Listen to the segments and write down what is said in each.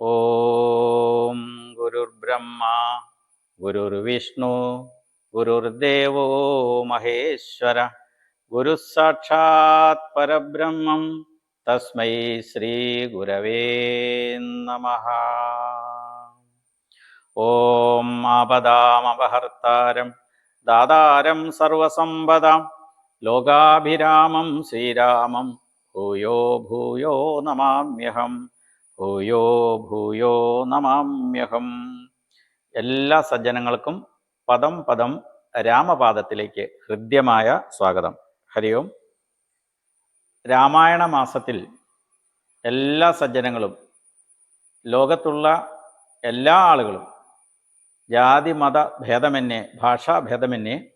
ഓം ഗുരുർബ്രഹ്മ ഗുരുർവിഷ്ണു ഗുരുർദേവോ മഹേശ്വര ഗുരു സാക്ഷാത് പരബ്രഹ്മം. തസ്മൈ ശ്രീ ഗുരവേ നമ. ഓം ആപദാമപഹർത്താരം ദാതാരം സർവസമ്പദാം ലോകാഭിരാമം ശ്രീരാമം ഭൂയോ ഭൂയോ നമാമ്യഹം. ഭൂയോ ഭൂയോ നമാമ്യഹം. എല്ലാ സജ്ജനങ്ങൾക്കും പദം പദം രാമപാദത്തിലേക്ക് ഹൃദ്യമായ സ്വാഗതം. ഹരി ഓം. രാമായണ മാസത്തിൽ എല്ലാ സജ്ജനങ്ങളും ലോകത്തുള്ള എല്ലാ ആളുകളും ജാതി മത ഭേദമന്യേ ഭാഷാ ഭേദമന്യേ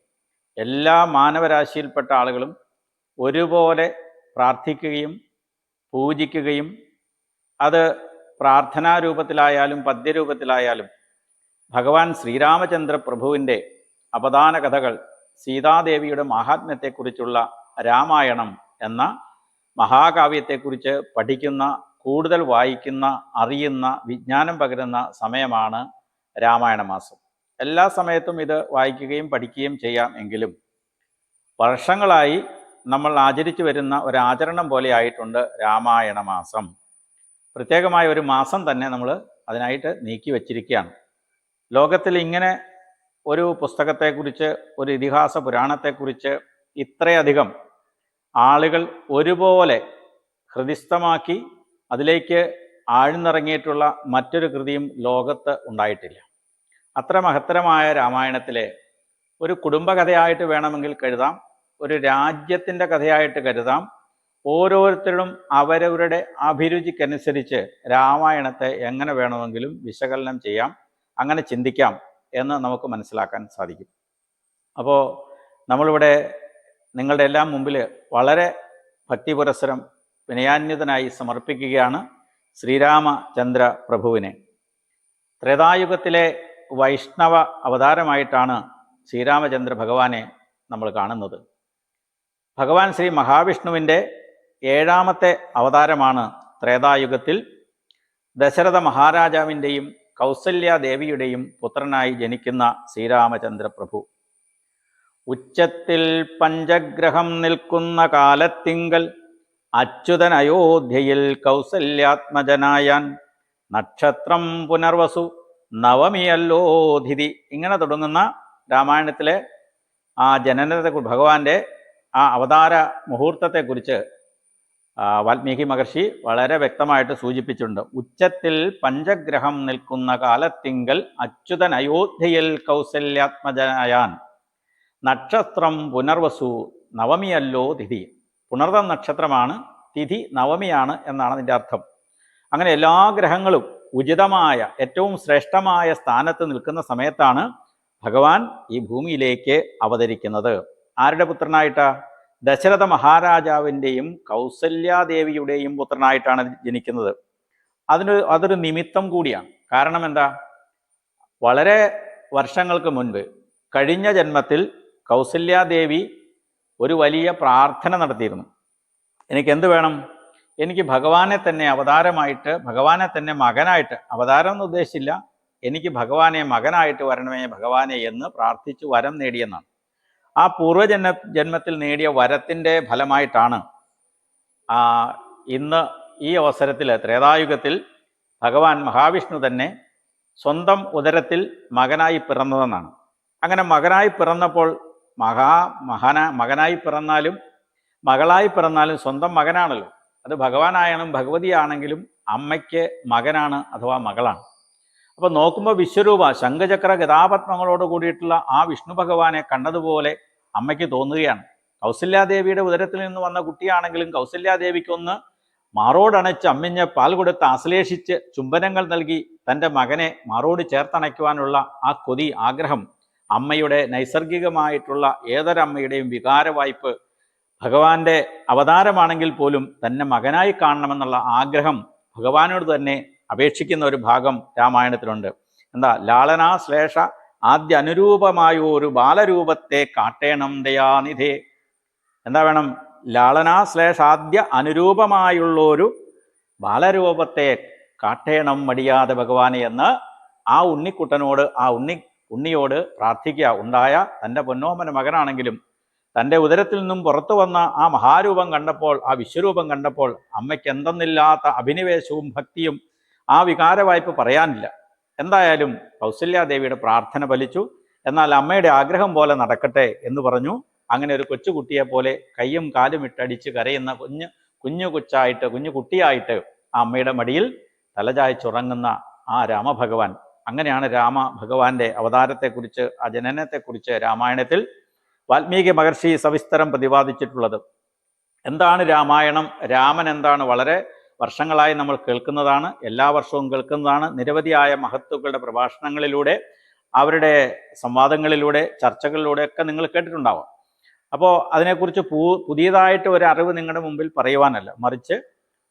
എല്ലാ മാനവരാശിയിൽപ്പെട്ട ആളുകളും ഒരുപോലെ പ്രാർത്ഥിക്കുകയും പൂജിക്കുകയും അത് പ്രാർത്ഥനാ രൂപത്തിലായാലും പദ്യരൂപത്തിലായാലും ഭഗവാൻ ശ്രീരാമചന്ദ്ര പ്രഭുവിന്റെ അപദാന കഥകൾ സീതാദേവിയുടെ മഹാത്മ്യത്തെക്കുറിച്ചുള്ള രാമായണം എന്ന മഹാകാവ്യത്തെക്കുറിച്ച് പഠിക്കുന്ന കൂടുതൽ വായിക്കുന്ന അറിയുന്ന വിജ്ഞാനം പകരുന്ന സമയമാണ് രാമായണ മാസം എല്ലാ സമയത്തും ഇത് വായിക്കുകയും പഠിക്കുകയും ചെയ്യാം എങ്കിലും വർഷങ്ങളായി നമ്മൾ ആചരിച്ചു വരുന്ന ഒരു ആചരണം പോലെ ആയിട്ടുണ്ട് രാമായണ മാസം പ്രത്യേകമായ ഒരു മാസം തന്നെ നമ്മൾ അതിനായിട്ട് നീക്കി വച്ചിരിക്കുകയാണ്. ലോകത്തിൽ ഇങ്ങനെ ഒരു പുസ്തകത്തെക്കുറിച്ച് ഒരു ഇതിഹാസ പുരാണത്തെക്കുറിച്ച് ഇത്രയധികം ആളുകൾ ഒരുപോലെ ഹൃദിസ്ഥമാക്കി അതിലേക്ക് ആഴ്ന്നിറങ്ങിയിട്ടുള്ള മറ്റൊരു കൃതിയും ലോകത്ത് ഉണ്ടായിട്ടില്ല. അത്ര മഹത്തരമായ രാമായണത്തിലെ ഒരു കുടുംബകഥയായിട്ട് വേണമെങ്കിൽ കരുതാം ഒരു രാജ്യത്തിന്റെ കഥയായിട്ട് കരുതാം ഓരോരുത്തരും അവരവരുടെ അഭിരുചിക്കനുസരിച്ച് രാമായണത്തെ എങ്ങനെ വേണമെങ്കിലും വിശകലനം ചെയ്യാം അങ്ങനെ ചിന്തിക്കാം എന്ന് നമുക്ക് മനസ്സിലാക്കാൻ സാധിക്കും. അപ്പോൾ നമ്മളിവിടെ നിങ്ങളുടെ എല്ലാം മുമ്പിൽ വളരെ ഭക്തിപുരസരം വിനയാന്യതനായി സമർപ്പിക്കുകയാണ് ശ്രീരാമചന്ദ്ര പ്രഭുവിനെ. ത്രേതായുഗത്തിലെ വൈഷ്ണവ അവതാരമായിട്ടാണ് ശ്രീരാമചന്ദ്ര ഭഗവാനെ നമ്മൾ കാണുന്നത്. ഭഗവാൻ ശ്രീ മഹാവിഷ്ണുവിന്റെ ഏഴാമത്തെ അവതാരമാണ് ത്രേതായുഗത്തിൽ ദശരഥ മഹാരാജാവിന്റെയും കൗസല്യാദേവിയുടെയും പുത്രനായി ജനിക്കുന്ന ശ്രീരാമചന്ദ്രപ്രഭു. ഉച്ചത്തിൽ പഞ്ചഗ്രഹം നിൽക്കുന്ന കാലത്തിങ്കൽ അച്യുതൻ അയോധ്യയിൽ കൗസല്യാത്മജനായാൻ നക്ഷത്രം പുനർവസു നവമിയല്ലോ ധിതി ഇങ്ങനെ തുടങ്ങുന്ന രാമായണത്തിലെ ആ ജനനത്തെ ഭഗവാന്റെ ആ അവതാര മുഹൂർത്തത്തെക്കുറിച്ച് വാൽമീകി മഹർഷി വളരെ വ്യക്തമായിട്ട് സൂചിപ്പിച്ചിട്ടുണ്ട്. ഉച്ചത്തിൽ പഞ്ചഗ്രഹം നിൽക്കുന്ന കാലത്തിങ്കൽ അച്യുതൻ അയോധ്യയിൽ കൗസല്യാത്മജനായാൻ. നക്ഷത്രം പുനർവസു നവമിയല്ലോ തിഥി. പുണർതം നക്ഷത്രമാണ് തിഥി നവമിയാണ് എന്നാണ് അതിന്റെ അർത്ഥം. അങ്ങനെ എല്ലാ ഗ്രഹങ്ങളും ഉചിതമായ ഏറ്റവും ശ്രേഷ്ഠമായ സ്ഥാനത്ത് നിൽക്കുന്ന സമയത്താണ് ഭഗവാൻ ഈ ഭൂമിയിലേക്ക് അവതരിക്കുന്നത്. ആരുടെ പുത്രനായിട്ടാ? ദശരഥ മഹാരാജാവിന്റെയും കൗസല്യാദേവിയുടെയും പുത്രനായിട്ടാണ് ജനിക്കുന്നത്. അതിന് അതൊരു നിമിത്തം കൂടിയാണ്. കാരണം എന്താ? വളരെ വർഷങ്ങൾക്ക് മുൻപ് കഴിഞ്ഞ ജന്മത്തിൽ കൗസല്യാദേവി ഒരു വലിയ പ്രാർത്ഥന നടത്തിയിരുന്നു. എനിക്ക് എന്ത് വേണം? എനിക്ക് ഭഗവാനെ തന്നെ അവതാരമായിട്ട് ഭഗവാനെ തന്നെ മകനായിട്ട് അവതാരം എന്ന് ഉദ്ദേശിച്ചില്ല. എനിക്ക് ഭഗവാനെ മകനായിട്ട് വരണമേ ഭഗവാനെ എന്ന് പ്രാർത്ഥിച്ചു വരം നേടിയെന്നാണ്. ആ പൂർവജന്മ ജന്മത്തിൽ നേടിയ വരത്തിന്റെ ഫലമായിട്ടാണ് ഇന്ന് ഈ അവസരത്തിൽ ത്രേതായുഗത്തിൽ ഭഗവാൻ മഹാവിഷ്ണു തന്നെ സ്വന്തം ഉദരത്തിൽ മകനായി പിറന്നതെന്നാണ്. അങ്ങനെ മകനായി പിറന്നപ്പോൾ മഹാ മഹന മകനായി പിറന്നാലും മകളായി പിറന്നാലും സ്വന്തം മകനാണല്ലോ. അത് ഭഗവാനായാലും ഭഗവതിയാണെങ്കിലും അമ്മയ്ക്ക് മകനാണ് അഥവാ മകളാണ്. അപ്പോൾ നോക്കുമ്പോൾ വിശ്വരൂപ ശംഖചക്ര ഗതാപത്മങ്ങളോട് കൂടിയിട്ടുള്ള ആ വിഷ്ണു ഭഗവാനെ കണ്ടതുപോലെ അമ്മയ്ക്ക് തോന്നുകയാണ്. കൗസല്യാദേവിയുടെ ഉദരത്തിൽ നിന്ന് വന്ന കുട്ടിയാണെങ്കിലും കൗസല്യാദേവിക്കൊന്ന് മാറോടണച്ച് അമ്മിഞ്ഞ് പാൽ കൊടുത്ത് ആശ്ലേഷിച്ച് ചുംബനങ്ങൾ നൽകി തന്റെ മകനെ മാറോട് ചേർത്തണയ്ക്കുവാനുള്ള ആ കൊതി ആഗ്രഹം അമ്മയുടെ നൈസർഗികമായിട്ടുള്ള ഏതൊരമ്മയുടെയും വികാരവായ്പ് ഭഗവാന്റെ അവതാരമാണെങ്കിൽ പോലും തന്നെ മകനായി കാണണമെന്നുള്ള ആഗ്രഹം ഭഗവാനോട് തന്നെ അപേക്ഷിക്കുന്ന ഒരു ഭാഗം രാമായണത്തിലുണ്ട്. എന്താ ലാളനാ ശ്ലേഷ ആദ്യ അനുരൂപമായ ഒരു ബാലരൂപത്തെ കാട്ടേണം ദയാനിധേ. എന്താ വേണം? ലാളനാ സ്ലേഷ് ആദ്യ അനുരൂപമായുള്ള ഒരു ബാലരൂപത്തെ കാട്ടേണം മടിയാതെ ഭഗവാനെ എന്ന് ആ ഉണ്ണിക്കുട്ടനോട് ആ ഉണ്ണി ഉണ്ണിയോട് പ്രാർത്ഥിക്കുക. ഉണ്ടായ തന്റെ പൊന്നോമന മകനാണെങ്കിലും തന്റെ ഉദരത്തിൽ നിന്നും പുറത്തു വന്ന ആ മഹാരൂപം കണ്ടപ്പോൾ ആ വിശ്വരൂപം കണ്ടപ്പോൾ അമ്മയ്ക്ക് എന്തെന്നില്ലാത്ത അഭിനിവേശവും ഭക്തിയും ആ വികാരവായ്പ പറയാനില്ല. എന്തായാലും കൗസല്യാദേവിയുടെ പ്രാർത്ഥന ഫലിച്ചു. എന്നാൽ അമ്മയുടെ ആഗ്രഹം പോലെ നടക്കട്ടെ എന്ന് പറഞ്ഞു. അങ്ങനെ ഒരു കൊച്ചുകുട്ടിയെ പോലെ കയ്യും കാലും ഇട്ടടിച്ച് കരയുന്ന കുഞ്ഞ് കുഞ്ഞു കൊച്ചായിട്ട് കുഞ്ഞു കുട്ടിയായിട്ട് ആ അമ്മയുടെ മടിയിൽ തലചായ്ച്ചുറങ്ങുന്ന ആ രാമഭഗവാൻ. അങ്ങനെയാണ് രാമ ഭഗവാന്റെ അവതാരത്തെക്കുറിച്ച് ആ ജനനത്തെക്കുറിച്ച് രാമായണത്തിൽ വാൽമീകി മഹർഷി സവിസ്തരം പ്രതിപാദിച്ചിട്ടുള്ളത്. എന്താണ് രാമായണം? രാമൻ എന്താണ് വളരെ വർഷങ്ങളായി നമ്മൾ കേൾക്കുന്നതാണ് എല്ലാ വർഷവും കേൾക്കുന്നതാണ്. നിരവധിയായ മഹത്തുക്കളുടെ പ്രഭാഷണങ്ങളിലൂടെ അവരുടെ സംവാദങ്ങളിലൂടെ ചർച്ചകളിലൂടെ ഒക്കെ നിങ്ങൾ കേട്ടിട്ടുണ്ടാവാം. അപ്പോൾ അതിനെക്കുറിച്ച് പൂ പുതിയതായിട്ട് ഒരു അറിവ് നിങ്ങളുടെ മുമ്പിൽ പറയുവാനല്ല മറിച്ച്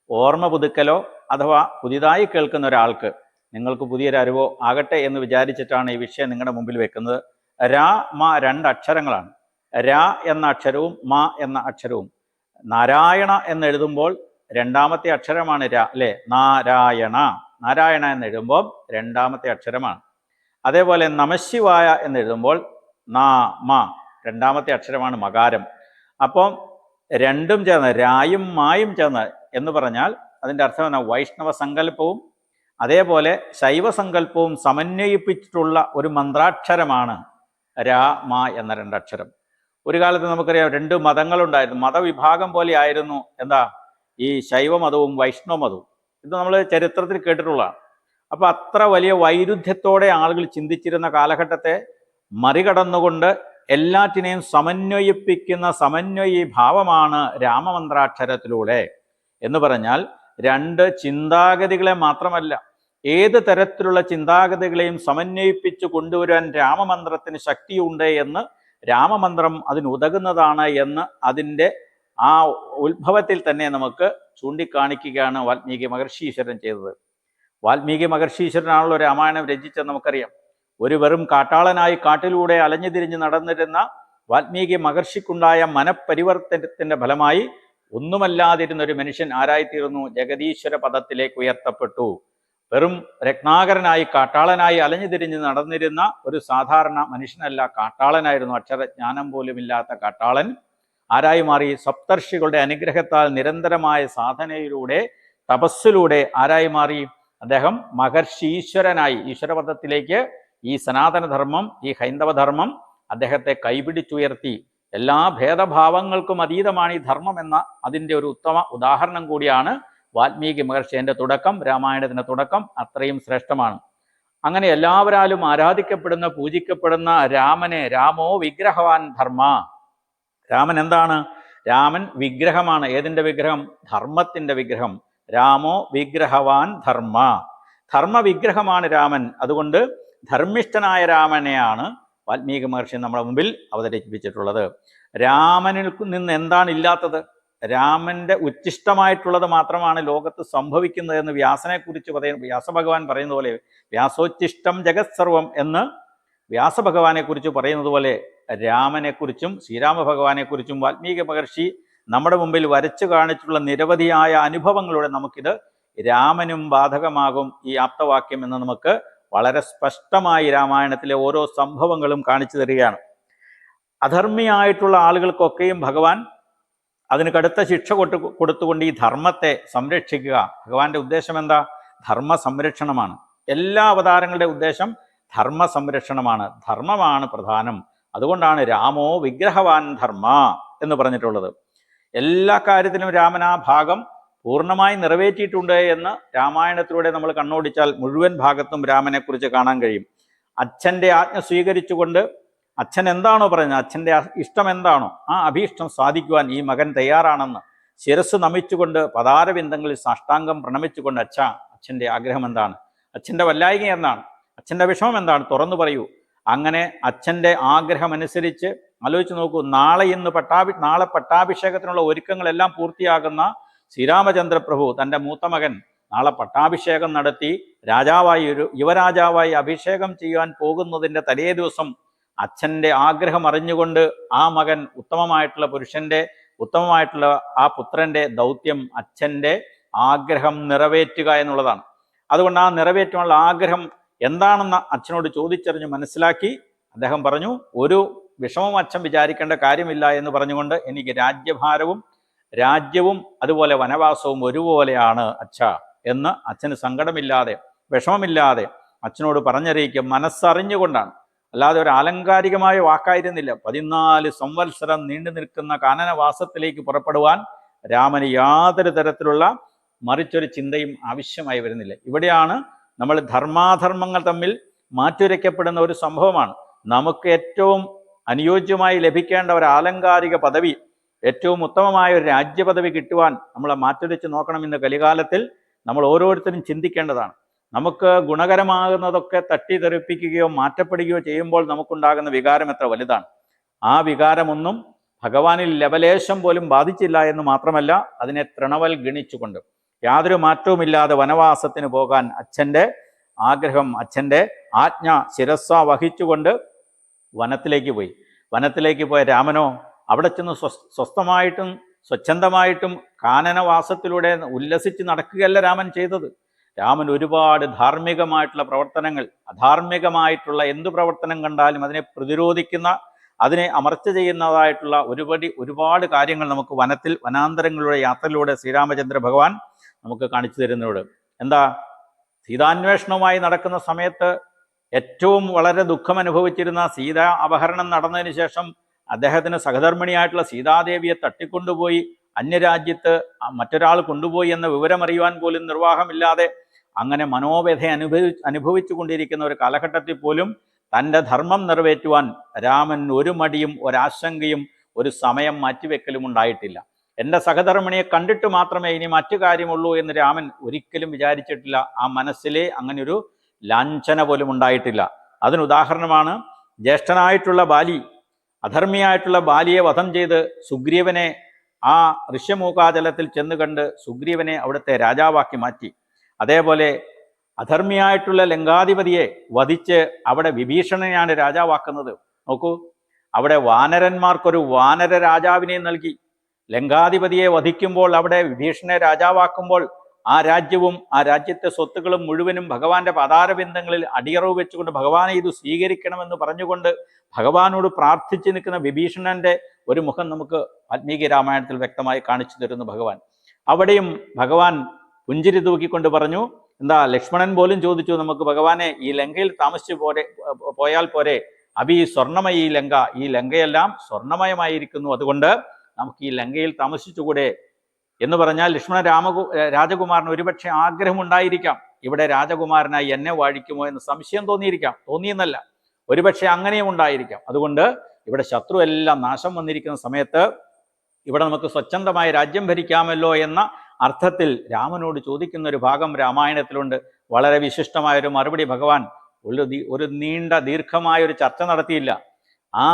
ഓർമ്മ പുതുക്കലോ അഥവാ പുതിയതായി കേൾക്കുന്ന ഒരാൾക്ക് നിങ്ങൾക്ക് പുതിയൊരു അറിവോ ആകട്ടെ എന്ന് വിചാരിച്ചിട്ടാണ് ഈ വിഷയം നിങ്ങളുടെ മുമ്പിൽ വെക്കുന്നത്. രാ മ രണ്ട് അക്ഷരങ്ങളാണ്. രാ എന്ന അക്ഷരവും മ എന്ന അക്ഷരവും. നാരായണ എന്ന് എഴുതുമ്പോൾ രണ്ടാമത്തെ അക്ഷരമാണ് ര അല്ലേ? നാരായണ. നാരായണ എന്ന് എഴുതുമ്പോൾ രണ്ടാമത്തെ അക്ഷരമാണ്. അതേപോലെ നമശിവായ എന്ന് എഴുതുമ്പോൾ നാ മ രണ്ടാമത്തെ അക്ഷരമാണ് മകാരം. അപ്പം രണ്ടും ചേർന്ന് രായും മായും ചേർന്ന് എന്ന് പറഞ്ഞാൽ അതിന്റെ അർത്ഥം എന്നാ? വൈഷ്ണവ സങ്കല്പവും അതേപോലെ ശൈവസങ്കല്പവും സമന്വയിപ്പിച്ചിട്ടുള്ള ഒരു മന്ത്രാക്ഷരമാണ് രാ മാ എന്ന രണ്ടക്ഷരം. ഒരു കാലത്ത് നമുക്കറിയാം രണ്ട് മതങ്ങളുണ്ടായിരുന്നു. മതവിഭാഗം പോലെ ആയിരുന്നു. എന്താ? ഈ ശൈവമതവും വൈഷ്ണവമതവും ഇത് നമ്മൾ ചരിത്രത്തിൽ കേട്ടിട്ടുള്ളതാണ്. അപ്പോൾ അത്ര വലിയ വൈരുദ്ധ്യത്തോടെ ആളുകൾ ചിന്തിച്ചിരുന്ന കാലഘട്ടത്തെ മറികടന്നുകൊണ്ട് എല്ലാറ്റിനെയും സമന്വയിപ്പിക്കുന്ന സമന്വയി ഭാവമാണ് രാമമന്ത്രാക്ഷരത്തിലൂടെ എന്ന് പറഞ്ഞാൽ രണ്ട് ചിന്താഗതികളെ മാത്രമല്ല ഏത് തരത്തിലുള്ള ചിന്താഗതികളെയും സമന്വയിപ്പിച്ച് കൊണ്ടുവരാൻ രാമമന്ത്രത്തിന് ശക്തിയുണ്ട് എന്ന് രാമമന്ത്രം അതിനുതകുന്നതാണ് എന്ന് അതിന്റെ ആ ഉത്ഭവത്തിൽ തന്നെ നമുക്ക് ചൂണ്ടിക്കാണിക്കുകയാണ് വാൽമീകി മഹർഷീശ്വരൻ ചെയ്തത്. വാൽമീകി മഹർഷീശ്വരനാണല്ലോ രാമായണം രചിച്ചെന്ന് നമുക്കറിയാം. ഒരു വെറും കാട്ടാളനായി കാട്ടിലൂടെ അലഞ്ഞു തിരിഞ്ഞ് നടന്നിരുന്ന വാൽമീകി മഹർഷിക്കുണ്ടായ മനപരിവർത്തനത്തിന്റെ ഫലമായി ഒന്നുമല്ലാതിരുന്ന ഒരു മനുഷ്യൻ ആരായിത്തീർന്നു? ജഗദീശ്വര പദത്തിലേക്ക് ഉയർത്തപ്പെട്ടു. വെറും രത്നാകരനായി കാട്ടാളനായി അലഞ്ഞു തിരിഞ്ഞ് നടന്നിരുന്ന ഒരു സാധാരണ മനുഷ്യനല്ല കാട്ടാളനായിരുന്നു. അക്ഷരജ്ഞാനം പോലുമില്ലാത്ത കാട്ടാളൻ. ആരായി മാറി? സപ്തർഷികളുടെ അനുഗ്രഹത്താൽ നിരന്തരമായ സാധനയിലൂടെ തപസ്സിലൂടെ ആരായി മാറി? അദ്ദേഹം മഹർഷി ഈശ്വരനായി ഈശ്വരപദത്തിലേക്ക് ഈ സനാതനധർമ്മം ഈ ഹൈന്ദവധർമ്മം അദ്ദേഹത്തെ കൈപിടിച്ചുയർത്തി. എല്ലാ ഭേദഭാവങ്ങൾക്കും അതീതമാണ് ഈ ധർമ്മം എന്ന അതിന്റെ ഒരു ഉത്തമ ഉദാഹരണം കൂടിയാണ് വാൽമീകി മഹർഷിന്റെ തുടക്കം രാമായണത്തിന്റെ തുടക്കം അത്രയും ശ്രേഷ്ഠമാണ്. അങ്ങനെ എല്ലാവരാലും ആരാധിക്കപ്പെടുന്ന പൂജിക്കപ്പെടുന്ന രാമനെ രാമോ വിഗ്രഹവാൻ ധർമ്മ. രാമൻ എന്താണ്? രാമൻ വിഗ്രഹമാണ്. ഏതിന്റെ വിഗ്രഹം? ധർമ്മത്തിന്റെ വിഗ്രഹം. രാമോ വിഗ്രഹവാൻ ധർമ്മ. ധർമ്മ വിഗ്രഹമാണ് രാമൻ. അതുകൊണ്ട് ധർമ്മിഷ്ഠനായ രാമനെയാണ് വാൽമീകി മഹർഷി നമ്മുടെ മുമ്പിൽ അവതരിപ്പിച്ചിട്ടുള്ളത്. രാമനിൽ നിന്ന് എന്താണ് ഇല്ലാത്തത്? രാമന്റെ ഉച്ഛിഷ്ടമായിട്ടുള്ളത് മാത്രമാണ് ലോകത്ത് സംഭവിക്കുന്നത് എന്ന് വ്യാസനെക്കുറിച്ച് പറയുന്നത് വ്യാസഭഗവാൻ പറയുന്ന പോലെ വ്യാസോച്ഛിഷ്ടം ജഗത്സർവം എന്ന് വ്യാസഭഗവാനെ കുറിച്ച് പറയുന്നത് പോലെ രാമനെക്കുറിച്ചും ശ്രീരാമഭഗവാനെക്കുറിച്ചും വാൽമീകി മഹർഷി നമ്മുടെ മുമ്പിൽ വരച്ചു കാണിച്ചുള്ള നിരവധിയായ അനുഭവങ്ങളിലൂടെ നമുക്കിത് രാമനും ബാധകമാകും ഈ ആപ്തവാക്യം എന്ന് നമുക്ക് വളരെ സ്പഷ്ടമായി രാമായണത്തിലെ ഓരോ സംഭവങ്ങളും കാണിച്ചു തരികയാണ്. അധർമ്മിയായിട്ടുള്ള ആളുകൾക്കൊക്കെയും ഭഗവാൻ അതിന് കടുത്ത ശിക്ഷ കൊട്ടു കൊടുത്തുകൊണ്ട് ഈ ധർമ്മത്തെ സംരക്ഷിക്കുക. ഭഗവാന്റെ ഉദ്ദേശം എന്താ? ധർമ്മ സംരക്ഷണമാണ്. എല്ലാ അവതാരങ്ങളുടെ ഉദ്ദേശം ധർമ്മ സംരക്ഷണമാണ്. ധർമ്മമാണ് പ്രധാനം. അതുകൊണ്ടാണ് രാമോ വിഗ്രഹവാൻ ധർമ്മ എന്ന് പറഞ്ഞിട്ടുള്ളത്. എല്ലാ കാര്യത്തിലും രാമൻ ആ ഭാഗം പൂർണമായി നിറവേറ്റിയിട്ടുണ്ട് എന്ന് രാമായണത്തിലൂടെ നമ്മൾ കണ്ണോടിച്ചാൽ മുഴുവൻ ഭാഗത്തും രാമനെക്കുറിച്ച് കാണാൻ കഴിയും. അച്ഛന്റെ ആജ്ഞ സ്വീകരിച്ചുകൊണ്ട് അച്ഛൻ എന്താണോ പറയുന്നത് അച്ഛന്റെ ഇഷ്ടം എന്താണോ? ആ അഭീഷ്ടം സാധിക്കുവാൻ ഈ മകൻ തയ്യാറാണെന്ന് ശിരസ് നമിച്ചുകൊണ്ട് പതാരബിന്ദങ്ങളിൽ സാഷ്ടാംഗം പ്രണമിച്ചുകൊണ്ട് അച്ഛ അച്ഛന്റെ ആഗ്രഹം എന്താണ്? അച്ഛന്റെ വല്ലായിക എന്താണ് അച്ഛന്റെ വിഷമം എന്താണ്? തുറന്നു പറയൂ. അങ്ങനെ അച്ഛന്റെ ആഗ്രഹമനുസരിച്ച് ആലോചിച്ച് നോക്കൂ നാളെ ഇന്ന് പട്ടാഭി നാളെ പട്ടാഭിഷേകത്തിനുള്ള ഒരുക്കങ്ങളെല്ലാം പൂർത്തിയാകുന്ന ശ്രീരാമചന്ദ്രപ്രഭു തന്റെ മൂത്ത മകൻ നാളെ പട്ടാഭിഷേകം നടത്തി രാജാവായി ഒരു യുവരാജാവായി അഭിഷേകം ചെയ്യാൻ പോകുന്നതിന്റെ തലേ ദിവസം അച്ഛന്റെ ആഗ്രഹം അറിഞ്ഞുകൊണ്ട് ആ മകൻ ഉത്തമമായിട്ടുള്ള പുരുഷന്റെ ഉത്തമമായിട്ടുള്ള ആ പുത്രന്റെ ദൗത്യം അച്ഛന്റെ ആഗ്രഹം നിറവേറ്റുക എന്നുള്ളതാണ്. അതുകൊണ്ട് ആ നിറവേറ്റാനുള്ള ആഗ്രഹം എന്താണെന്ന് അച്ഛനോട് ചോദിച്ചറിഞ്ഞ് മനസ്സിലാക്കി അദ്ദേഹം പറഞ്ഞു ഒരു വിഷമം അച്ഛൻ വിചാരിക്കേണ്ട കാര്യമില്ല എന്ന് പറഞ്ഞുകൊണ്ട് എനിക്ക് രാജ്യഭാരവും രാജ്യവും അതുപോലെ വനവാസവും ഒരുപോലെയാണ് അച്ഛ എന്ന് അച്ഛന് സങ്കടമില്ലാതെ വിഷമമില്ലാതെ അച്ഛനോട് പറഞ്ഞറിയിക്കുക മനസ്സറിഞ്ഞുകൊണ്ടാണ്. അല്ലാതെ ഒരു ആലങ്കാരികമായ വാക്കായിരുന്നില്ല. പതിനാല് സംവത്സരം നീണ്ടു നിൽക്കുന്ന കാനനവാസത്തിലേക്ക് പുറപ്പെടുവാൻ രാമന് യാതൊരു തരത്തിലുള്ള മറിച്ചൊരു ചിന്തയും ആവശ്യമായി വരുന്നില്ല. ഇവിടെയാണ് നമ്മൾ ധർമാധർമ്മങ്ങൾ തമ്മിൽ മാറ്റുരയ്ക്കപ്പെടുന്ന ഒരു സംഭവമാണ്. നമുക്ക് ഏറ്റവും അനുയോജ്യമായി ലഭിക്കേണ്ട ഒരു ആലങ്കാരിക പദവി ഏറ്റവും ഉത്തമമായ ഒരു രാജ്യപദവി കിട്ടുവാൻ നമ്മളെ മാറ്റുരച്ച് നോക്കണം ഇന്ന് കലികാലത്തിൽ നമ്മൾ ഓരോരുത്തരും ചിന്തിക്കേണ്ടതാണ്. നമുക്ക് ഗുണകരമാകുന്നതൊക്കെ തട്ടിത്തെറിപ്പിക്കുകയോ മാറ്റപ്പെടുകയോ ചെയ്യുമ്പോൾ നമുക്കുണ്ടാകുന്ന വികാരം എത്ര വലുതാണ്. ആ വികാരമൊന്നും ഭഗവാനിൽ ലവലേശം പോലും ബാധിച്ചില്ല എന്ന് മാത്രമല്ല അതിനെ തൃണവൽ ഗണിച്ചുകൊണ്ട്. യാതൊരു മാറ്റവുമില്ലാതെ വനവാസത്തിന് പോകാൻ അച്ഛന്റെ ആഗ്രഹം അച്ഛന്റെ ആജ്ഞ ശിരസ്സ വഹിച്ചുകൊണ്ട് വനത്തിലേക്ക് പോയി. വനത്തിലേക്ക് പോയ രാമനോ അവിടെ ചെന്ന് സ്വസ് സ്വസ്ഥമായിട്ടും സ്വച്ഛന്തമായിട്ടും കാനനവാസത്തിലൂടെ ഉല്ലസിച്ച് നടക്കുകയല്ല രാമൻ ചെയ്തത്. രാമൻ ഒരുപാട് ധാർമ്മികമായിട്ടുള്ള പ്രവർത്തനങ്ങൾ അധാർമികമായിട്ടുള്ള എന്തു പ്രവർത്തനം കണ്ടാലും അതിനെ പ്രതിരോധിക്കുന്ന അതിനെ അമർച്ച ചെയ്യുന്നതായിട്ടുള്ള ഒരുപടി ഒരുപാട് കാര്യങ്ങൾ നമുക്ക് വനത്തിൽ വനാന്തരങ്ങളുടെ യാത്രയിലൂടെ ശ്രീരാമചന്ദ്ര ഭഗവാൻ നമുക്ക് കാണിച്ചു തരുന്നതോട് എന്താ? സീതാന്വേഷണവുമായി നടക്കുന്ന സമയത്ത് ഏറ്റവും വളരെ ദുഃഖം അനുഭവിച്ചിരുന്ന സീത അപഹരണം നടന്നതിന് ശേഷം അദ്ദേഹത്തിന് സഹധർമ്മിണിയായിട്ടുള്ള സീതാദേവിയെ തട്ടിക്കൊണ്ടുപോയി അന്യരാജ്യത്ത് മറ്റൊരാൾ കൊണ്ടുപോയി എന്ന വിവരമറിയുവാൻ പോലും നിർവാഹമില്ലാതെ അങ്ങനെ മനോവ്യഥ അനുഭവി അനുഭവിച്ചു കൊണ്ടിരിക്കുന്ന ഒരു കാലഘട്ടത്തിൽ പോലും തന്റെ ധർമ്മം നിറവേറ്റുവാൻ രാമൻ ഒരു മടിയും ഒരാശങ്കയും ഒരു സമയം മാറ്റിവെക്കലും ഉണ്ടായിട്ടില്ല. എന്റെ സഹധർമ്മിണിയെ കണ്ടിട്ട് മാത്രമേ ഇനി മറ്റു കാര്യമുള്ളൂ എന്ന് രാമൻ ഒരിക്കലും വിചാരിച്ചിട്ടില്ല. ആ മനസ്സിലെ ഒരു ലാഞ്ചന പോലും ഉണ്ടായിട്ടില്ല. അതിന് ഉദാഹരണമാണ് ജ്യേഷ്ഠനായിട്ടുള്ള ബാലി അധർമ്മിയായിട്ടുള്ള ബാലിയെ വധം ചെയ്ത് സുഗ്രീവനെ ആ ഋഷ്യമൂകാചലത്തിൽ ചെന്ന് കണ്ട് സുഗ്രീവനെ അവിടുത്തെ രാജാവാക്കി മാറ്റി. അതേപോലെ അധർമ്മിയായിട്ടുള്ള ലങ്കാധിപതിയെ വധിച്ച് അവിടെ വിഭീഷണനെയാണ് രാജാവാക്കുന്നത്. നോക്കൂ അവിടെ വാനരന്മാർക്കൊരു വാനര രാജാവിനെ നൽകി. ലങ്കാധിപതിയെ വധിക്കുമ്പോൾ അവിടെ വിഭീഷണനെ രാജാവാക്കുമ്പോൾ ആ രാജ്യവും ആ രാജ്യത്തെ സ്വത്തുക്കളും മുഴുവനും ഭഗവാന്റെ പതാരബിന്ദങ്ങളിൽ അടിയറവ് വെച്ചുകൊണ്ട് ഭഗവാനെ ഇത് സ്വീകരിക്കണമെന്ന് പറഞ്ഞുകൊണ്ട് ഭഗവാനോട് പ്രാർത്ഥിച്ചു നിൽക്കുന്ന വിഭീഷണന്റെ ഒരു മുഖം നമുക്ക് വാൽമീകി രാമായണത്തിൽ വ്യക്തമായി കാണിച്ചു തരുന്നു ഭഗവാൻ. അവിടെയും ഭഗവാൻ പുഞ്ചിരി തൂക്കിക്കൊണ്ട് പറഞ്ഞു എന്താ ലക്ഷ്മണൻ പോലും ചോദിച്ചു നമുക്ക് ഭഗവാനെ ഈ ലങ്കയിൽ താമസിച്ചു പോരെ പോയാൽ പോരെ. അഭി സ്വർണമയ ഈ ലങ്ക. ഈ ലങ്കയെല്ലാം സ്വർണമയമായിരിക്കുന്നു. അതുകൊണ്ട് നമുക്ക് ഈ ലങ്കയിൽ താമസിച്ചുകൂടെ എന്ന് പറഞ്ഞാൽ ലക്ഷ്മണ രാമകു രാജകുമാരന് ഒരുപക്ഷെ ആഗ്രഹമുണ്ടായിരിക്കാം. ഇവിടെ രാജകുമാരനായി എന്നെ വാഴിക്കുമോ എന്ന് സംശയം തോന്നിയിരിക്കാം. തോന്നിയെന്നല്ല. ഒരുപക്ഷെ അങ്ങനെയും ഉണ്ടായിരിക്കാം. അതുകൊണ്ട് ഇവിടെ ശത്രു എല്ലാം നാശം വന്നിരിക്കുന്ന സമയത്ത് ഇവിടെ നമുക്ക് സ്വച്ഛന്തമായി രാജ്യം ഭരിക്കാമല്ലോ എന്ന അർത്ഥത്തിൽ രാമനോട് ചോദിക്കുന്ന ഒരു ഭാഗം രാമായണത്തിലുണ്ട്. വളരെ വിശിഷ്ടമായ ഒരു മറുപടി ഭഗവാൻ ഒരു ഒരു നീണ്ട ദീർഘമായ ഒരു ചർച്ച നടത്തിയില്ല. ആ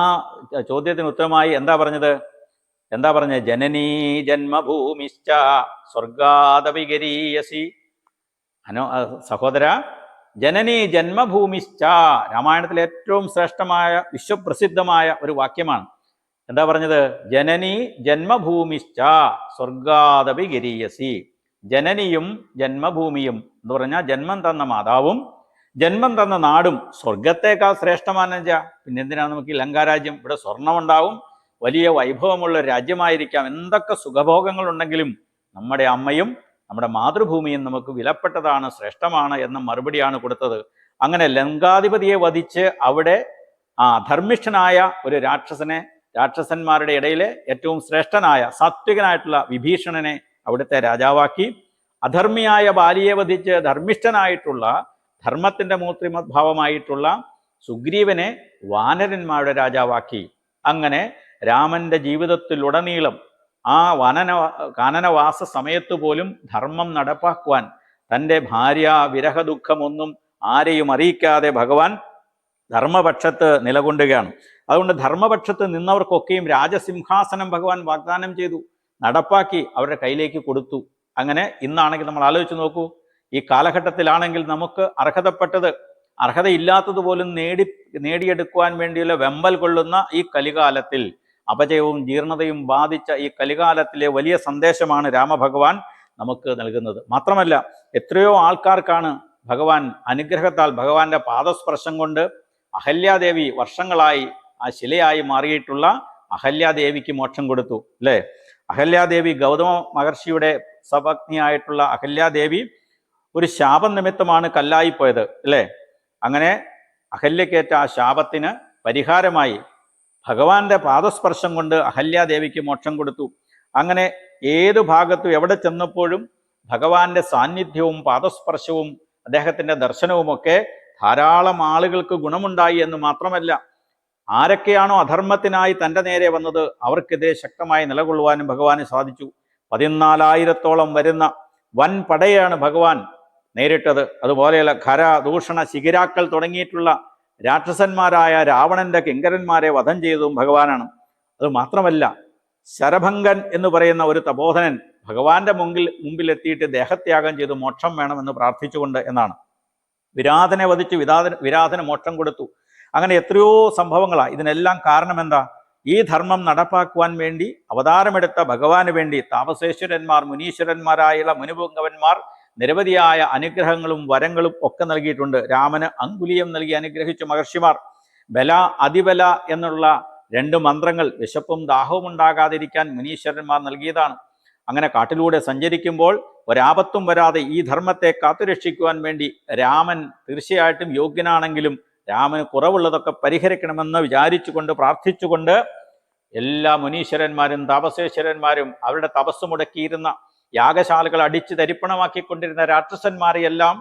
ചോദ്യത്തിന് ഉത്തരമായി എന്താ പറഞ്ഞത്? എന്താ പറഞ്ഞത്? ജനനീ ജന്മഭൂമിശ്ച സ്വർഗാദവികരീയസി അനോ സഹോദര ജനനീ ജന്മഭൂമിശ്ച രാമായണത്തിലെ ഏറ്റവും ശ്രേഷ്ഠമായ വിശ്വപ്രസിദ്ധമായ ഒരു വാക്യമാണ്. എന്താ പറഞ്ഞത്? ജനനി ജന്മഭൂമിശ്ച സ്വർഗാദപി ഗിരീയസി. ജനനിയും ജന്മഭൂമിയും എന്ന് പറഞ്ഞാൽ ജന്മം തന്ന മാതാവും ജന്മം തന്ന നാടും. സ്വർഗത്തേക്കാൾ ശ്രേഷ്ഠമാണ് പിന്നെ എന്തിനാണ് നമുക്ക് ഈ ലങ്കാരാജ്യം? ഇവിടെ സ്വർണമുണ്ടാവും വലിയ വൈഭവമുള്ള രാജ്യമായിരിക്കാം. എന്തൊക്കെ സുഖഭോഗങ്ങൾ ഉണ്ടെങ്കിലും നമ്മുടെ അമ്മയും നമ്മുടെ മാതൃഭൂമിയും നമുക്ക് വിലപ്പെട്ടതാണ് ശ്രേഷ്ഠമാണ് എന്ന മറുപടിയാണ് കൊടുത്തത്. അങ്ങനെ ലങ്കാധിപതിയെ വധിച്ച് അവിടെ ആ ധർമ്മിഷ്ഠനായ ഒരു രാക്ഷസനെ രാക്ഷസന്മാരുടെ ഇടയിലെ ഏറ്റവും ശ്രേഷ്ഠനായ സാത്വികനായിട്ടുള്ള വിഭീഷണനെ അവിടുത്തെ രാജാവാക്കി. അധർമ്മിയായ ബാലിയെ വധിച്ച് ധർമ്മിഷ്ഠനായിട്ടുള്ള ധർമ്മത്തിന്റെ മൂർത്തിമദ്ഭാവമായിട്ടുള്ള സുഗ്രീവനെ വാനരന്മാരുടെ രാജാവാക്കി. അങ്ങനെ രാമന്റെ ജീവിതത്തിലുടനീളം ആ വനന കാനനവാസ സമയത്ത് പോലും ധർമ്മം നടപ്പാക്കുവാൻ തന്റെ ഭാര്യ വിരഹ ദുഃഖമൊന്നും ആരെയും അറിയിക്കാതെ ഭഗവാൻ ധർമ്മപക്ഷത്ത് നിലകൊണ്ടുകയാണ്. അതുകൊണ്ട് ധർമ്മപക്ഷത്ത് നിന്നവർക്കൊക്കെയും രാജസിംഹാസനം ഭഗവാൻ വാഗ്ദാനം ചെയ്തു നടപ്പാക്കി അവരുടെ കയ്യിലേക്ക് കൊടുത്തു. അങ്ങനെ ഇന്നാണെങ്കിൽ നമ്മൾ ആലോചിച്ച് നോക്കൂ ഈ കാലഘട്ടത്തിലാണെങ്കിൽ നമുക്ക് അർഹതപ്പെട്ടത് അർഹതയില്ലാത്തത് പോലും നേടി നേടിയെടുക്കുവാൻ വേണ്ടിയുള്ള വെമ്പൽ കൊള്ളുന്ന ഈ കലികാലത്തിൽ അപജയവും ജീർണതയും ബാധിച്ച ഈ കലികാലത്തിലെ വലിയ സന്ദേശമാണ് രാമഭഗവാൻ നമുക്ക് നൽകുന്നത്. മാത്രമല്ല എത്രയോ ആൾക്കാർക്കാണ് ഭഗവാൻ അനുഗ്രഹത്താൽ ഭഗവാന്റെ പാദസ്പർശം കൊണ്ട് അഹല്യാദേവി വർഷങ്ങളായി ആ ശിലയായി മാറിയിട്ടുള്ള അഹല്യാദേവിക്ക് മോക്ഷം കൊടുത്തു അല്ലേ? അഹല്യാദേവി ഗൗതമ മഹർഷിയുടെ സപത്നിയായിട്ടുള്ള അഹല്യാദേവി ഒരു ശാപം നിമിത്തമാണ് കല്ലായിപ്പോയത് അല്ലേ? അങ്ങനെ അഹല്യക്കേറ്റ ആ ശാപത്തിന് പരിഹാരമായി ഭഗവാന്റെ പാദസ്പർശം കൊണ്ട് അഹല്യാദേവിക്ക് മോക്ഷം കൊടുത്തു. അങ്ങനെ ഏതു ഭാഗത്തും എവിടെ ചെന്നപ്പോഴും ഭഗവാന്റെ സാന്നിധ്യവും പാദസ്പർശവും അദ്ദേഹത്തിന്റെ ദർശനവുമൊക്കെ ധാരാളം ആളുകൾക്ക് ഗുണമുണ്ടായി എന്ന് മാത്രമല്ല ആരൊക്കെയാണോ അധർമ്മത്തിനായി തന്റെ നേരെ വന്നത് അവർക്കെതിരെ ശക്തമായി നിലകൊള്ളുവാനും ഭഗവാന് സാധിച്ചു. പതിനാലായിരത്തോളം വരുന്ന വൻ പടയാണ് ഭഗവാൻ നേരിട്ടത്. അതുപോലെയുള്ള ഖര ദൂഷണ ശിഖിരാക്കൾ തുടങ്ങിയിട്ടുള്ള രാക്ഷസന്മാരായ രാവണന്റെ കിങ്കരന്മാരെ വധം ചെയ്തതും ഭഗവാനാണ്. അത് മാത്രമല്ല ശരഭംഗൻ എന്ന് പറയുന്ന ഒരു തപോധനൻ ഭഗവാന്റെ മുമ്പിൽ മുമ്പിലെത്തിയിട്ട് ദേഹത്യാഗം ചെയ്ത് മോക്ഷം വേണമെന്ന് പ്രാർത്ഥിച്ചുകൊണ്ട് എന്നാണ്. വിരാധനെ വധിച്ച് വിരാധന വിരാധന മോക്ഷം കൊടുത്തു. അങ്ങനെ എത്രയോ സംഭവങ്ങളാണ് ഇതിനെല്ലാം കാരണം എന്താ ഈ ധർമ്മം നടപ്പാക്കുവാൻ വേണ്ടി അവതാരമെടുത്ത ഭഗവാന് വേണ്ടി താപസേശ്വരന്മാർ മുനീശ്വരന്മാരായുള്ള മുനിപുങ്കവന്മാർ നിരവധിയായ അനുഗ്രഹങ്ങളും വരങ്ങളും ഒക്കെ നൽകിയിട്ടുണ്ട്. രാമന് അങ്കുലിയം നൽകി അനുഗ്രഹിച്ച മഹർഷിമാർ. ബല അതിബല എന്നുള്ള രണ്ട് മന്ത്രങ്ങൾ വിശപ്പും ദാഹവും ഉണ്ടാകാതിരിക്കാൻ മുനീശ്വരന്മാർ നൽകിയതാണ്. അങ്ങനെ കാട്ടിലൂടെ സഞ്ചരിക്കുമ്പോൾ ഒരാപത്തും വരാതെ ഈ ധർമ്മത്തെ കാത്തുരക്ഷിക്കുവാൻ വേണ്ടി രാമൻ തീർച്ചയായിട്ടും യോഗ്യനാണെങ്കിലും രാമന് കുറവുള്ളതൊക്കെ പരിഹരിക്കണമെന്ന് വിചാരിച്ചുകൊണ്ട് പ്രാർത്ഥിച്ചുകൊണ്ട് എല്ലാ മുനീശ്വരന്മാരും താപസേശ്വരന്മാരും അവരുടെ തപസ് മുടക്കിയിരുന്ന യാഗശാലകൾ അടിച്ച് തരിപ്പണമാക്കിക്കൊണ്ടിരുന്ന രാക്ഷസന്മാരെയെല്ലാം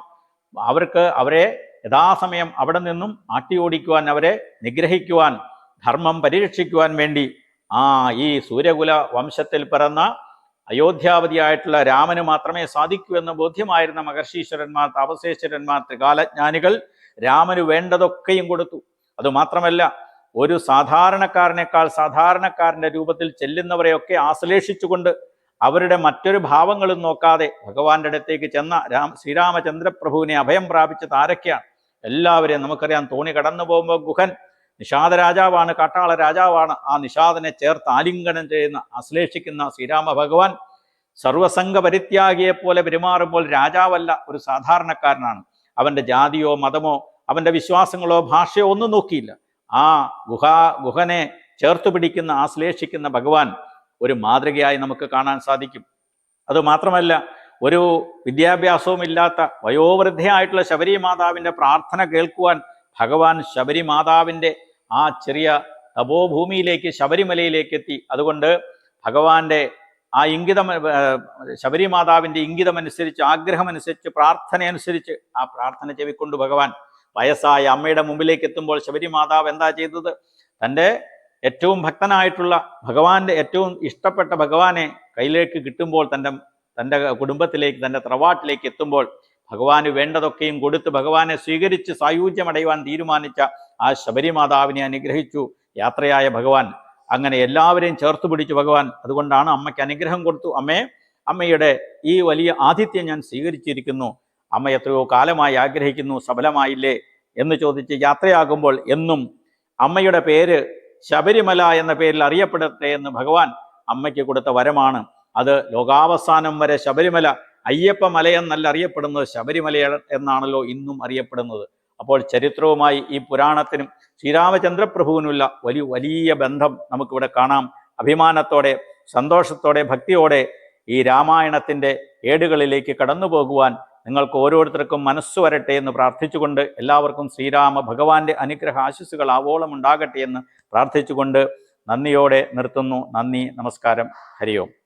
അവർക്ക് അവരെ യഥാസമയം അവിടെ നിന്നും ആട്ടി ഓടിക്കുവാൻ അവരെ നിഗ്രഹിക്കുവാൻ ധർമ്മം പരിരക്ഷിക്കുവാൻ വേണ്ടി ആ ഈ സൂര്യകുല വംശത്തിൽ പിറന്ന അയോധ്യാവതിയായിട്ടുള്ള രാമന് മാത്രമേ സാധിക്കൂ എന്ന് ബോധ്യമായിരുന്ന മഹർഷീശ്വരന്മാർ താപസേശ്വരന്മാർ ത്രികാലജ്ഞാനികൾ രാമന് വേണ്ടതൊക്കെയും കൊടുത്തു. അതുമാത്രമല്ല ഒരു സാധാരണക്കാരനേക്കാൾ സാധാരണക്കാരന്റെ രൂപത്തിൽ ചെല്ലുന്നവരെയൊക്കെ ആശ്ലേഷിച്ചുകൊണ്ട് അവരുടെ മറ്റൊരു ഭാവങ്ങളും നോക്കാതെ ഭഗവാന്റെ അടുത്തേക്ക് ചെന്ന രാം ശ്രീരാമചന്ദ്രപ്രഭുവിനെ അഭയം പ്രാപിച്ച ആരൊക്കെയാണ്? എല്ലാവരെയും നമുക്കറിയാം. തോണി കടന്നു പോകുമ്പോൾ ഗുഹൻ നിഷാദ രാജാവാണ് കാട്ടാള രാജാവാണ്. ആ നിഷാദനെ ചേർത്ത് ആലിംഗനം ചെയ്യുന്ന ആശ്ലേഷിക്കുന്ന ശ്രീരാമ ഭഗവാൻ സർവസംഘ പരിത്യാഗിയെ പോലെ പെരുമാറുമ്പോൾ രാജാവല്ല ഒരു സാധാരണക്കാരനാണ്. അവന്റെ ജാതിയോ മതമോ അവന്റെ വിശ്വാസങ്ങളോ ഭാഷയോ ഒന്നും നോക്കിയില്ല. ആ ഗുഹാ ഗുഹനെ ചേർത്ത് പിടിക്കുന്ന ആശ്ലേഷിക്കുന്ന ഭഗവാൻ ഒരു മാതൃകയായി നമുക്ക് കാണാൻ സാധിക്കും. അതുമാത്രമല്ല ഒരു വിദ്യാഭ്യാസവും ഇല്ലാത്ത വയോവൃദ്ധയായിട്ടുള്ള ശബരി മാതാവിന്റെ പ്രാർത്ഥന കേൾക്കുവാൻ ഭഗവാൻ ശബരി മാതാവിന്റെ ആ ചെറിയ തപോഭൂമിയിലേക്ക് ശബരിമലയിലേക്ക് എത്തി അതുകൊണ്ട് ഭഗവാന്റെ ആ ഇംഗിതം ശബരിമാതാവിന്റെ ഇംഗിതമനുസരിച്ച് ആഗ്രഹമനുസരിച്ച് പ്രാർത്ഥനയനുസരിച്ച് ആ പ്രാർത്ഥന ചെവിക്കൊണ്ട് ഭഗവാൻ വയസ്സായ അമ്മയുടെ മുമ്പിലേക്ക് എത്തുമ്പോൾ ശബരിമാതാവ് എന്താ ചെയ്തത്? തന്റെ ഏറ്റവും ഭക്തനായിട്ടുള്ള ഭഗവാന്റെ ഏറ്റവും ഇഷ്ടപ്പെട്ട ഭഗവാനെ കയ്യിലേക്ക് കിട്ടുമ്പോൾ തന്റെ തന്റെ കുടുംബത്തിലേക്ക് തന്റെ തറവാട്ടിലേക്ക് എത്തുമ്പോൾ ഭഗവാന് വേണ്ടതൊക്കെയും കൊടുത്ത് ഭഗവാനെ സ്വീകരിച്ച് സായുജ്യമടയുവാൻ തീരുമാനിച്ച ആ ശബരിമാതാവിനെ അനുഗ്രഹിച്ചു. യാത്രയായ ഭഗവാൻ അങ്ങനെ എല്ലാവരെയും ചേർത്ത് പിടിച്ചു ഭഗവാൻ. അതുകൊണ്ടാണ് അമ്മയ്ക്ക് അനുഗ്രഹം കൊടുത്തു. അമ്മേ അമ്മയുടെ ഈ വലിയ ആതിഥ്യം ഞാൻ സ്വീകരിച്ചിരിക്കുന്നു. അമ്മ എത്രയോ കാലമായി ആഗ്രഹിക്കുന്നു സഫലമായില്ലേ എന്ന് ചോദിച്ച് യാത്രയാകുമ്പോൾ എന്നും അമ്മയുടെ പേര് ശബരിമല എന്ന പേരിൽ അറിയപ്പെടട്ടെ എന്ന് ഭഗവാൻ അമ്മയ്ക്ക് കൊടുത്ത വരമാണ്. അത് ലോകാവസാനം വരെ ശബരിമല അയ്യപ്പ മലയെന്നല്ല അറിയപ്പെടുന്നത് ശബരിമല എന്നാണല്ലോ ഇന്നും അറിയപ്പെടുന്നത്. അപ്പോൾ ചരിത്രവുമായി ഈ പുരാണത്തിനും ശ്രീരാമചന്ദ്രപ്രഭുവിനുള്ള വലിയ വലിയ ബന്ധം നമുക്കിവിടെ കാണാം. അഭിമാനത്തോടെ സന്തോഷത്തോടെ ഭക്തിയോടെ ഈ രാമായണത്തിന്റെ ഏടുകളിലേക്ക് കടന്നു പോകുവാൻ നിങ്ങൾക്ക് ഓരോരുത്തർക്കും മനസ്സ് വരട്ടെ എന്ന് പ്രാർത്ഥിച്ചുകൊണ്ട് എല്ലാവർക്കും ശ്രീരാമ ഭഗവാന്റെ അനുഗ്രഹ ആശിസ്സുകൾ ആവോളം ഉണ്ടാകട്ടെ എന്ന് പ്രാർത്ഥിച്ചുകൊണ്ട് നന്ദിയോടെ നിർത്തുന്നു. നന്ദി നമസ്കാരം. ഹരിയോം.